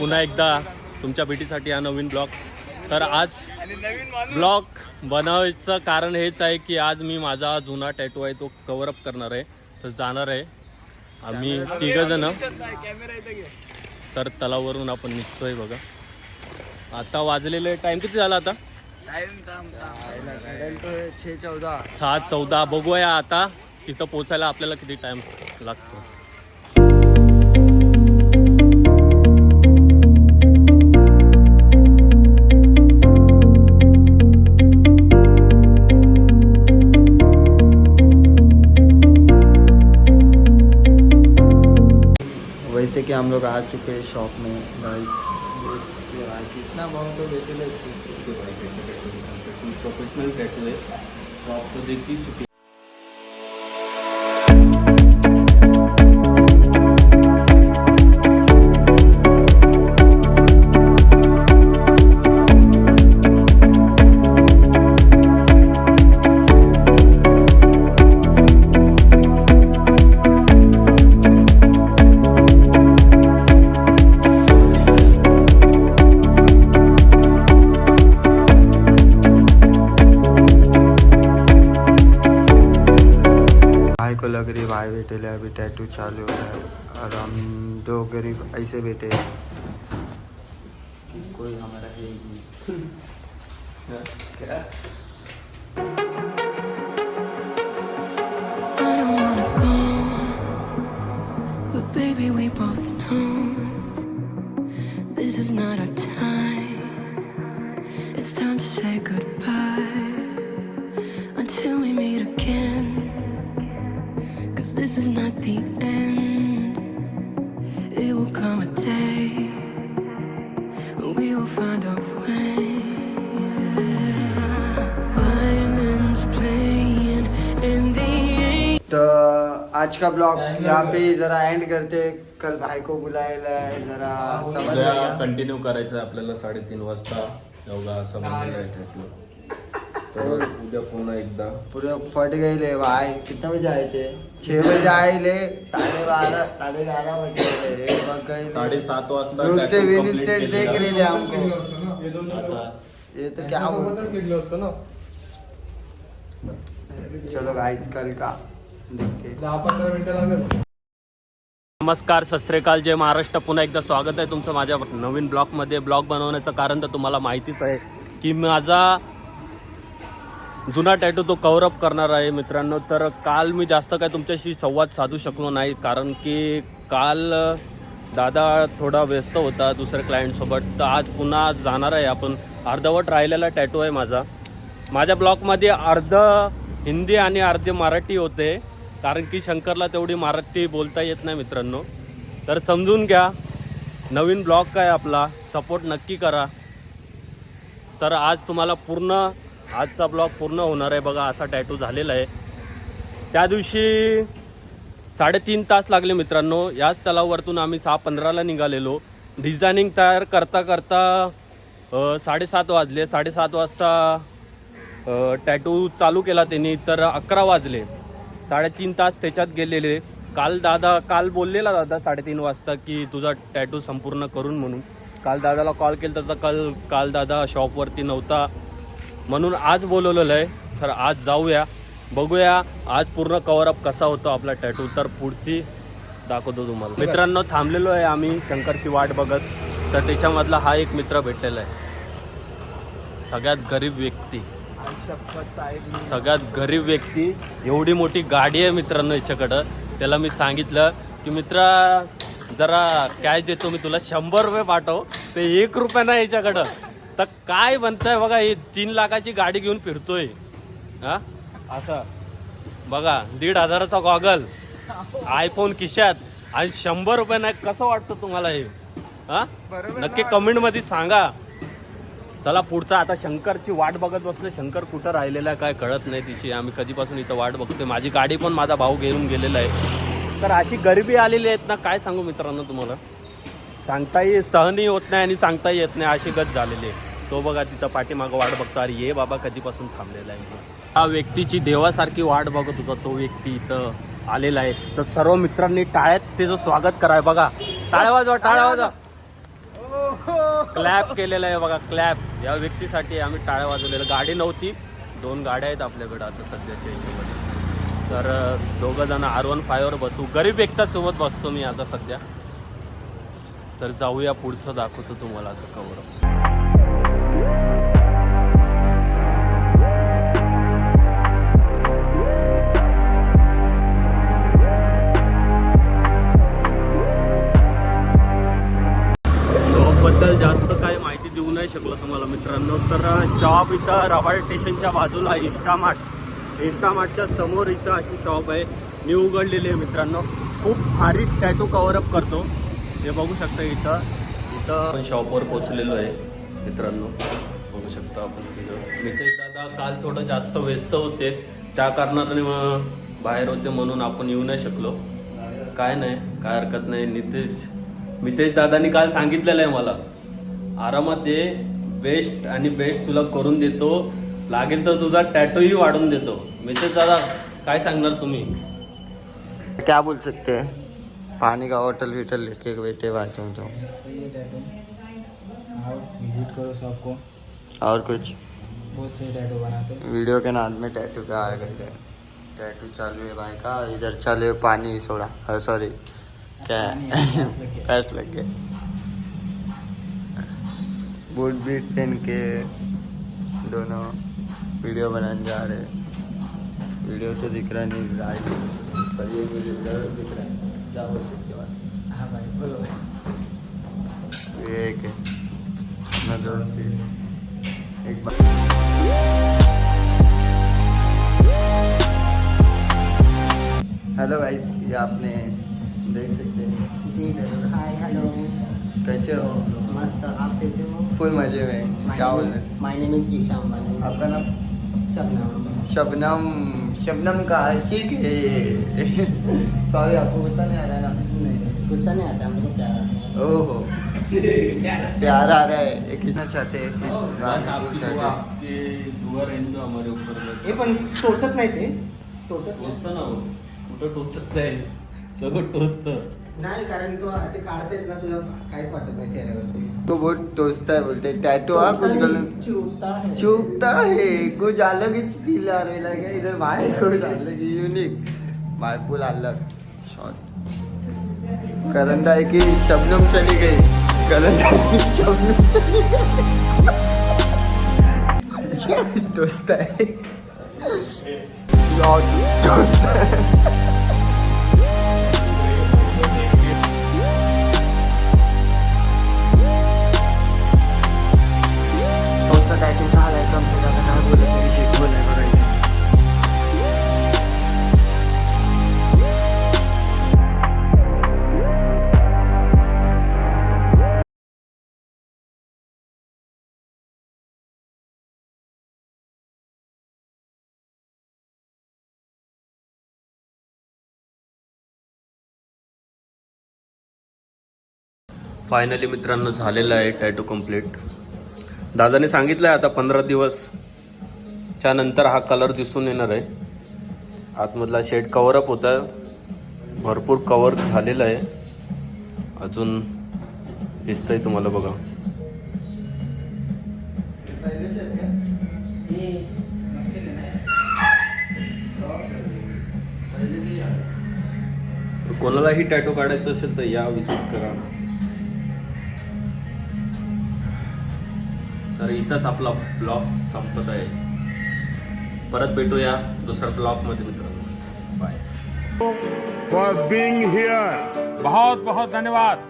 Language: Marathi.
पुन्हा एकदा तुमच्या भेटीसाठी हा नवीन ब्लॉग. तर आज ब्लॉग बनवायचं कारण हेच आहे की आज मी माझा जुना टॅटू आहे तो कव्हर अप करणार आहे. तर जाणार आहे. आम्ही तिघं जण तर तलावरून आपण निघतोय बघा. आता वाजलेले टाइम किती झाला आता? छे चौदा सहा चौदा. बघूया आता तिथं पोचायला आपल्याला किती टाइम लागतो. हम लोग आ चुके हैं शॉप में गाइस ये भाई। कितना अमाउंट तो देते ले प्रोफेशनल टॅटू आहे तो आपको देख ही चुके रही भाई बैठे ले अभी टैटू चालू है और हम दो गरीब ऐसे बैठे हैं। कोई हमारा है ही नहीं but baby, we both we will find a way. Violins playing in the तो आज का ब्लॉग यहाँ पे जरा एंड करते कल भाई को बुलायला है जरा रहेगा कंटिन्यू करायचं आपल्याला साडेतीन वाजता. योगा असं तर उद्या पुन्हा एकदा. पूरे फट गए ले भाई. कितने बजे आए थे छह बजे आए ले. साढ़े बारह साढ़े ग्यारह बजे ले एक वक्त गए साडेसात वाजता ग्रुप से tattoo विनीत complete सेट देख केलेला. रहे थे हमको आता ये तो क्या बोलते? चलो गाइस कल का? देखते. नमस्कार सस्त्रेकाल. जय महाराष्ट्र. पुन्हा एकदा स्वागत आहे तुमचं माझ्या नवीन ब्लॉगमध्ये. ब्लॉग बनवण्याचं कारण तर तुम्हाला माहितीच आहे की माझा जुना टॅटू तो कव्हर अप करणार आहे मित्रांनो. तर काल मी जास्त काय तुमच्याशी संवाद साधू शकलो नाही कारण की काल दादा थोडा व्यस्त होता दुसऱ्या क्लायंटसोबत तर आज पुन्हा जाणार आहे आपण. अर्धवट राहिलेला टॅटू आहे माझा. माझ्या ब्लॉगमध्ये अर्ध हिंदी आणि अर्धे मराठी होते कारण की शंकरला तेवढी मराठी बोलता येत नाही मित्रांनो. तर समजून घ्या नवीन ब्लॉग काय आपला. सपोर्ट नक्की करा. तर आज तुम्हाला पूर्ण आजचा ब्लॉग पूर्ण होणार आहे बघा असा टॅटू झालेला आहे. त्या दिवशी साडेतीन तास लागले मित्रांनो. याच तलावावरतून आम्ही सहा पंधराला निघालेलो. डिझायनिंग तयार करता करता साडेसात वाजले. साडेसात वाजता टॅटू चालू केला त्यांनी तर अकरा वाजले. साडेतीन तास त्याच्यात गेलेले. काल दादा काल बोललेला दादा साडेतीन वाजता की तुझा टॅटू संपूर्ण करून म्हणून. काल दादाला कॉल केला तर काल काल दादा शॉपवरती नव्हता. म्हणून आज बोलवलेलं आहे. तर आज जाऊया बघूया आज पूर्ण कवरअप कसा होतो आपला टॅटू तर पुढची दाखवतो तुम्हाला. मित्रांनो थांबलेलो आहे आम्ही शंकरची वाट बघत. तर त्याच्यामधला हा एक मित्र भेटलेला आहे. सगळ्यात गरीब व्यक्ती. सगळ्यात गरीब व्यक्ती. एवढी मोठी गाडी आहे मित्रांनो याच्याकडं. त्याला मी सांगितलं की मित्रा जरा कॅश देतो मी तुला. शंभर रुपये पाठव. ते एक रुपया ना याच्याकडं. तर काय म्हणताय बघा ही तीन लाखाची गाडी घेऊन फिरतोय. हा? असं. बघा दीड हजाराचा गॉगल आयफोन खिशात आणि शंभर रुपये नाही कसं वाटतं तुम्हाला हे? हा? नक्की कमेंटमध्ये सांगा. चला पुढचा आता शंकरची वाट बघत बसलो. शंकर कुठं राहिलेला आहे काय कळत नाही तिची. आम्ही कधीपासून इथं वाट बघतोय. माझी गाडी पण माझा भाऊ घेऊन गेलेला आहे. तर अशी गरिबी आलेली आहेत ना काय सांगू मित्रांनो तुम्हाला? सांगताही सहनही होत नाही आणि सांगताही येत नाही अशी गत झालेली आहे. तो बघा तिथं पाठीमागं वाट बघतो. अरे ये बाबा कधीपासून थांबलेला आहे त्या व्यक्तीची देवासारखी वाट बघत होता. तो व्यक्ती इथं आलेला आहे. तर सर्व मित्रांनी टाळ्यात त्याचं स्वागत कराय बघा टाळ्या वाजवा टाळ्या वाजवा. क्लॅप केलेला आहे बघा क्लॅप. या व्यक्तीसाठी आम्ही टाळ्या वाजवलेल्या. गाडी नव्हती. दोन गाड्या आहेत आपल्याकडे आता सध्याच्या याच्यामध्ये. तर दोघं जण आर वन फायवर बसू. गरीब एकटा सोबत बसतो मी आता सध्या. तर जाऊया पुढचं दाखवतो तुम्हाला आता कवर शॉपबद्दल जास्त काही माहिती देऊ नाही शकलो तुम्हाला मित्रांनो. तर शॉप इथं रवाळ स्टेशनच्या बाजूला इस्टामार्ट इस्टामार्टच्या समोर इथं अशी शॉप आहे. मी उघडलेली आहे मित्रांनो. खूप भारी टॅटू कव्हरअप करतो. हे बघू शकता इथं. इथं आपण शॉपवर पोचलेलो आहे मित्रांनो. बघू शकता आपण तिथं. नितेश दादा काल थोडं जास्त व्यस्त होते. त्या कारणाने बाहेर होते म्हणून आपण येऊ नाही शकलो. काय नाही काय हरकत नाही. नितेश मितेश दादानी काल सांगितलेलं आहे मला. आरामात ये बेस्ट आणि बेस्ट तुला करून देतो. लागेल तर तुझा टॅटूही वाढून देतो. मितेश दादा काय सांगणार तुम्ही? क्या बोल सकते हैं? पानी का होटल विटल लेके बैठे हुए तुम तो। सही है टैटू आओ विजिट करो शॉप को और कुछ? बहुत सही टैटू बनाते। हैं वीडियो के नाम में टैटू का आ गए टैटू चालू है भाई का इधर चालू है पानी सोडा। सॉरी क्या? प्यास लग। गया। बूट बीट पहन के दोनों वीडियो बनाने जा रहे। वीडियो तो दिख रहा नहीं पर ये मुझे ज़रूर दिख रहा है। क्या बोल सकते हो? हाँ भाई बोलो ये एक अपना दोस्त एक बार हेलो गाइस ये आपने देख सकते हैं। जी ज़रूर। हाय हेलो कैसे हो? मस्त। आप कैसे हो? फुल मज़े में। क्या बोल रहे my name is Isha Ambani आपका नाम? शबनम। शबनम। शबनम का आशिक है। सॉरी आपको गुस्सा नहीं आ रहा ना? गुस्सा नहीं आता हमको प्यार आता है। ओहो। प्यार आ रहा है। ये कितना चाहते हैं? गाने आपकी को कहते हैं? आपकी दुआ रहेंगे तो हमारे ऊपर. हे पण टोचत नाही ते. टोचत नाही. ना हो. कुठं टोचत नाही? सगळं टोचतं. नाही कारण तो ते काढतेच ना तुला काहीच वाटत नाही चेहऱ्यावरती. तो बहुत टोचता है बोलते टैटू हाँ कुछ गलत. चुपता है. चुपता है. कुछ अलग ही फील आ रही लगे इधर भाई कुछ अलग ही यूनिक फुल अलग. शॉट करंदा है कि शबनम चली गई? करंदा है कि शबनम चली गई? टोचता है. लॉर्ड टोचता है. फायनली मित्रांनो झालेलं आहे टॅटू कंप्लीट दादाने सांगितलं आहे आता पंधरा दिवस. च्या नंतर हा कलर दिसून येणार आहे. आतमधला शेड कवरअप होता भरपूर कवर झालेला आहे. अजून दिसतंय तुम्हाला बघा. कोणालाही टॅटू काढायचं असेल तर या विजिट करा. तर इथंच आपला ब्लॉग संपत आहे. परत भेटूया दुसऱ्या ब्लॉगमध्ये मित्रांनो. Bye for being here. बहुत बहुत धन्यवाद.